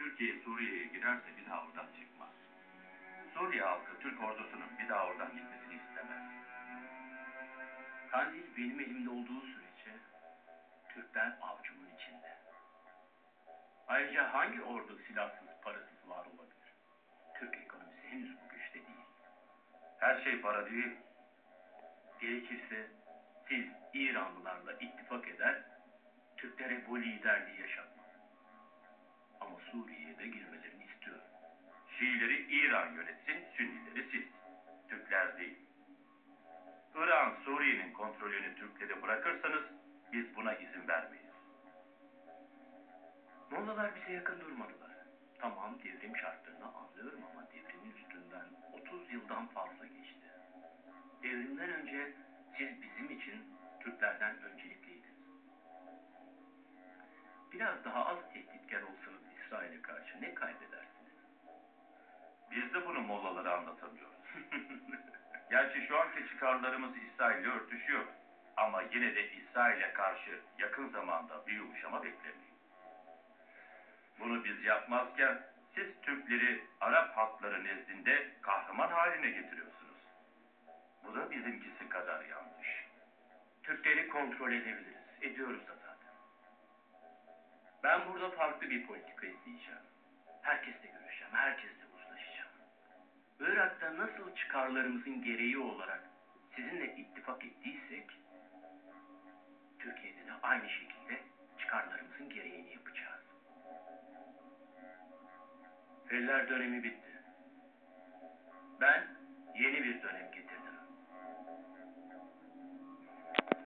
Türkiye Suriye'ye girerse bir daha oradan çıkmaz. Suriye halkı Türk ordusunun bir daha oradan gitmesini istemez. Kandil benim elimde olduğu sürece Türkler avcumun içinde. Ayrıca hangi ordu silahsız, parasız var olabilir? Türk ekonomisi henüz bu güçte değil. Her şey para değil. Gerekirse siz İranlılarla ittifak eder, Türklere bu liderliği yaşatmaz. Ama Suriye'ye de girmelerini istiyorum. Şiileri İran yönetsin, Sünnileri siz. Türkler değil. İran Suriye'nin kontrolünü Türklere bırakırsanız biz buna izin vermeyiz. Mollalar bize yakın durmadılar. Tamam devrim şartlarını anlıyorum ama devrimin üstünden 30 yıldan fazla geçti. Devrimden önce siz bizim Biraz daha az tehditkar olsanız İsrail'e karşı ne kaybedersiniz? Biz de bunu mollalara anlatamıyoruz. Gerçi şu anki çıkarlarımız İsrail'le örtüşüyor. Ama yine de İsrail'e karşı yakın zamanda bir yumuşama beklemeyin. Bunu biz yapmazken siz Türkleri Arap halkları nezdinde kahraman haline getiriyorsunuz. Bu da bizimkisi kadar yanlış. Türkleri kontrol edebiliriz. Ediyoruz zaten. Ben burada farklı bir politika izleyeceğim. Herkesle görüşeceğim, herkesle uzlaşacağım. Irak'ta nasıl çıkarlarımızın gereği olarak sizinle ittifak ettiysek, Türkiye'de de aynı şekilde çıkarlarımızın gereğini yapacağız. Feller dönemi bitti. Ben yeni bir döneme